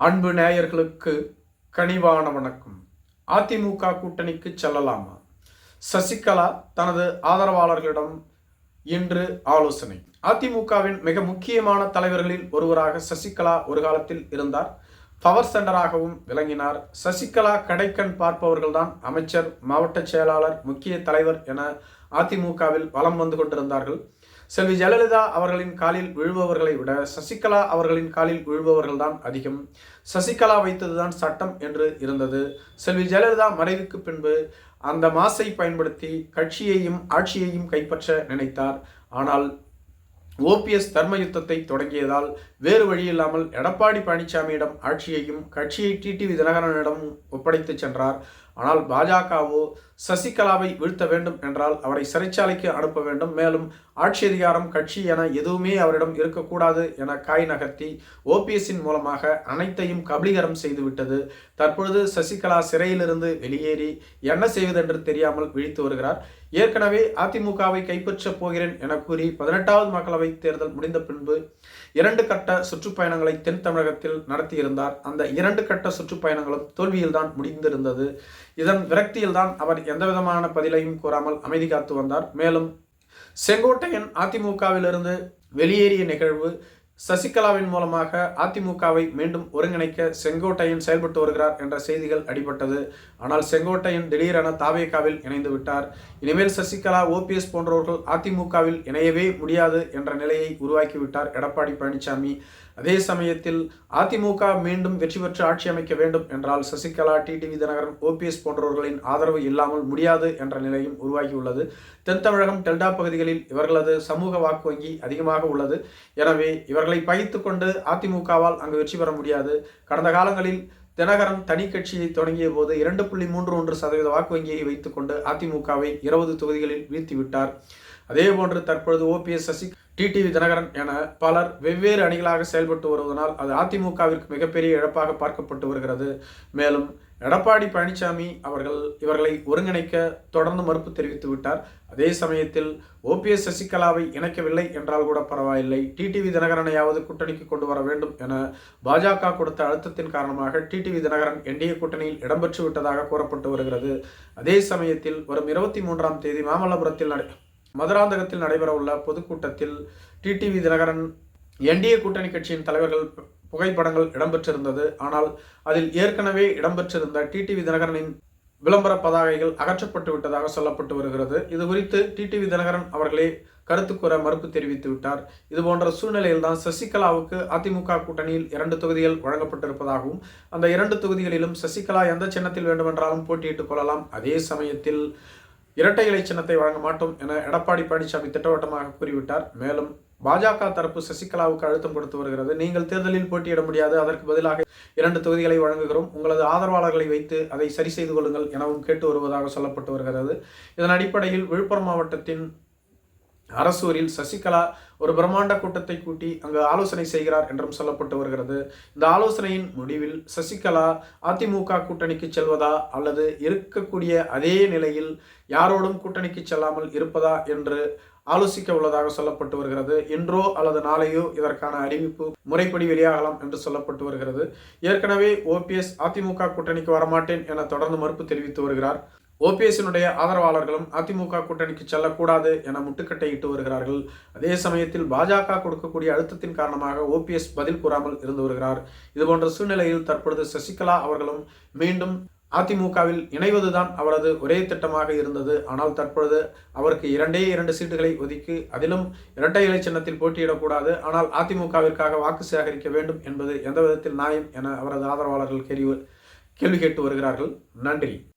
அன்பு நேயர்களுக்கு கனிவான வணக்கம். அதிமுக கூட்டணிக்கு செல்லலாமா? சசிகலா தனது ஆதரவாளர்களிடம் இன்று ஆலோசனை. அதிமுகவின் மிக முக்கியமான தலைவர்களில் ஒருவராக சசிகலா ஒரு காலத்தில் இருந்தார். பவர் சென்டராகவும் விளங்கினார். சசிகலா கடைக்கண் பார்ப்பவர்கள்தான் அமைச்சர் மாவட்ட செயலாளர் முக்கிய தலைவர் என அதிமுகவில் வலம் வந்து கொண்டிருந்தார்கள். செல்வி ஜெயலலிதா அவர்களின் காலில் விழுபவர்களை விட சசிகலா அவர்களின் காலில் விழுபவர்கள் தான் அதிகம். சசிகலா வைத்ததுதான் சட்டம் என்று இருந்தது. செல்வி ஜெயலலிதா மறைவுக்கு பின்பு அந்த மாசை பயன்படுத்தி கட்சியையும் ஆட்சியையும் கைப்பற்ற நினைத்தார். ஆனால் ஓபிஎஸ் தர்ம யுத்தத்தை தொடங்கியதால் வேறு வழியில்லாமல் எடப்பாடி பழனிசாமியிடம் ஆட்சியையும் கட்சியை டிடிவி தினகரனிடம் ஒப்படைத்து சென்றார். ஆனால் பாஜகவோ சசிகலாவை வீழ்த்த வேண்டும் என்றால் அவரை சிறைச்சாலைக்கு அனுப்ப வேண்டும். மேலும் ஆட்சி அதிகாரம் கட்சி என எதுவுமே அவரிடம் இருக்கக்கூடாது என காய் நகர்த்தி ஓபிஎஸ்ஸின் மூலமாக அனைத்தையும் கபலீகரம் செய்துவிட்டது தற்பொழுது சசிகலா சிறையிலிருந்து வெளியேறி என்ன செய்வதென்று தெரியாமல் விழித்து வருகிறார். ஏற்கனவே அதிமுகவை கைப்பற்றப் போகிறேன் என கூறி பதினெட்டாவது மக்களவை தேர்தல் முடிந்த பின்பு இரண்டு கட்ட சுற்றுப்பயணங்களை தென் தமிழகத்தில் நடத்தியிருந்தார். அந்த இரண்டு கட்ட சுற்றுப்பயணங்களும் தோல்வியில்தான் முடிந்திருந்தது. இதன் விரக்தியில்தான் அவர் எந்தவிதமான பதிலையும் கூறாமல் அமைதி காத்து வந்தார். மேலும் செங்கோட்டையன் அதிமுகவிலிருந்து வெளியேறிய நிகழ்வு சசிகலாவின் மூலமாக அதிமுகவை மீண்டும் ஒருங்கிணைக்க செங்கோட்டையன் செயல்பட்டு வருகிறார் என்ற செய்திகள் அடிபட்டது. ஆனால் செங்கோட்டையன் திடீரென தாவேகாவில் இணைந்து விட்டார். இனிமேல் சசிகலா ஓபிஎஸ் போன்றவர்கள் அதிமுகவில் இணையவே முடியாது என்ற நிலையை உருவாக்கிவிட்டார் எடப்பாடி பழனிசாமி. அதே சமயத்தில் அதிமுக மீண்டும் வெற்றி பெற்று ஆட்சி அமைக்க வேண்டும் என்றால் சசிகலா டிடிவி தினகரன் ஓபிஎஸ் போன்றவர்களின் ஆதரவு இல்லாமல் முடியாது என்ற நிலையும் உருவாகியுள்ளது. தென் தமிழகம் டெல்டா பகுதிகளில் இவர்களது சமூக வாக்கு வங்கி அதிகமாக உள்ளது. எனவே இவர்களை பகித்து கொண்டு அதிமுகவால் அங்கு வெற்றி பெற முடியாது. கடந்த காலங்களில் தினகரன் தனி கட்சியை தொடங்கிய போது இரண்டு புள்ளி மூன்று ஒன்று சதவீத வாக்கு வங்கியை வைத்துக்கொண்டு அதிமுகவை இருபது தொகுதிகளில் வீழ்த்திவிட்டார் அதேபோன்று தற்பொழுது ஓபிஎஸ் சசி டிடிவி தினகரன் என பலர் வெவ்வேறு அணிகளாக செயல்பட்டு வருவதனால் அது அதிமுகவிற்கு மிகப்பெரிய இழப்பாக பார்க்கப்பட்டு வருகிறது. மேலும் எடப்பாடி பழனிசாமி அவர்கள் இவர்களை ஒருங்கிணைக்க தொடர்ந்து மறுப்பு தெரிவித்து விட்டார். அதே சமயத்தில் ஓபிஎஸ் சசிகலாவை இணைக்கவில்லை என்றால் கூட பரவாயில்லை. டிடிவி தினகரனையாவது கூட்டணிக்கு கொண்டு வர வேண்டும் என பாஜக கொடுத்த அழுத்தத்தின் காரணமாக டிடிவி தினகரன் என்டிஏ கூட்டணியில் இடம்பெற்று விட்டதாக கூறப்பட்டு வருகிறது. அதே சமயத்தில் வரும் இருபத்தி மூன்றாம் தேதி மாமல்லபுரத்தில் நடை மதுராந்தகத்தில் நடைபெறவுள்ள பொதுக்கூட்டத்தில் டிடிவி தினகரன் என்டிஏ கூட்டணி கட்சியின் தலைவர்கள் புகைப்படங்கள் இடம்பெற்றிருந்தது. ஆனால் அதில் ஏற்கனவே இடம்பெற்றிருந்த டிடிவி தினகரனின் விளம்பர பதாகைகள் அகற்றப்பட்டு விட்டதாக சொல்லப்பட்டு வருகிறது. இது குறித்து டிடிவி தினகரன் அவர்களே கருத்து கூற மறுப்பு தெரிவித்து விட்டார். இது போன்ற சூழ்நிலையில்தான் சசிகலாவுக்கு அதிமுக கூட்டணியில் இரண்டு தொகுதிகள் வழங்கப்பட்டிருப்பதாகவும் அந்த இரண்டு தொகுதிகளிலும் சசிகலா எந்த சின்னத்தில் வேண்டுமென்றாலும் போட்டியிட்டுக் கொள்ளலாம். அதே சமயத்தில் இரட்டை இலை சின்னத்தை வழங்க மாட்டோம் என எடப்பாடி பழனிசாமி திட்டவட்டமாக கூறிவிட்டார். மேலும் பாஜக தரப்பு சசிகலாவுக்கு அழுத்தம் கொடுத்து வருகிறது. நீங்கள் தேர்தலில் போட்டியிட முடியாது. அதற்கு பதிலாக இரண்டு தொகுதிகளை வழங்குகிறோம். உங்களது ஆதரவாளர்களை வைத்து அதை சரி செய்து கொள்ளுங்கள் எனவும் கேட்டு வருவதாக சொல்லப்பட்டு வருகிறது. இதன் அடிப்படையில் விழுப்புரம் மாவட்டத்தின் அரசூரில் சசிகலா ஒரு பிரம்மாண்ட கூட்டத்தை கூட்டி அங்கு ஆலோசனை செய்கிறார் என்றும் சொல்லப்பட்டு வருகிறது. இந்த ஆலோசனையின் முடிவில் சசிகலா அதிமுக கூட்டணிக்கு செல்வதா அல்லது இருக்கக்கூடிய அதே நிலையில் யாரோடும் கூட்டணிக்கு செல்லாமல் இருப்பதா என்று ஆலோசிக்க உள்ளதாக சொல்லப்பட்டு வருகிறது. இன்றோ அல்லது நாளையோ இதற்கான அறிவிப்பு முறைப்படி வெளியாகலாம் என்று சொல்லப்பட்டு வருகிறது. ஏற்கனவே ஓபிஎஸ் அதிமுக கூட்டணிக்கு வரமாட்டேன் என தொடர்ந்து மறுப்பு தெரிவித்து வருகிறார். ஓபிஎஸ்னுடைய ஆதரவாளர்களும் அதிமுக கூட்டணிக்கு செல்லக்கூடாது என முட்டுக்கட்டையிட்டு வருகிறார்கள். அதே சமயத்தில் பாஜக கொடுக்கக்கூடிய அழுத்தத்தின் காரணமாக ஓபிஎஸ் பதில் கூறாமல் இருந்து வருகிறார். இதுபோன்ற சூழ்நிலையில் தற்பொழுது சசிகலா அவர்களும் மீண்டும் அதிமுகவில் இணைவதுதான் அவரது ஒரே திட்டமாக இருந்தது. ஆனால் தற்பொழுது அவருக்கு இரண்டே இரண்டு சீட்டுகளை ஒதுக்கி அதிலும் இரட்டை இலை சின்னத்தில் போட்டியிடக்கூடாது. ஆனால் அதிமுகவிற்காக வாக்கு சேகரிக்க வேண்டும் என்பது எந்த விதத்தில் நியாயம் என அவரது ஆதரவாளர்கள் கேள்வி கேள்வி கேட்டு வருகிறார்கள். நன்றி.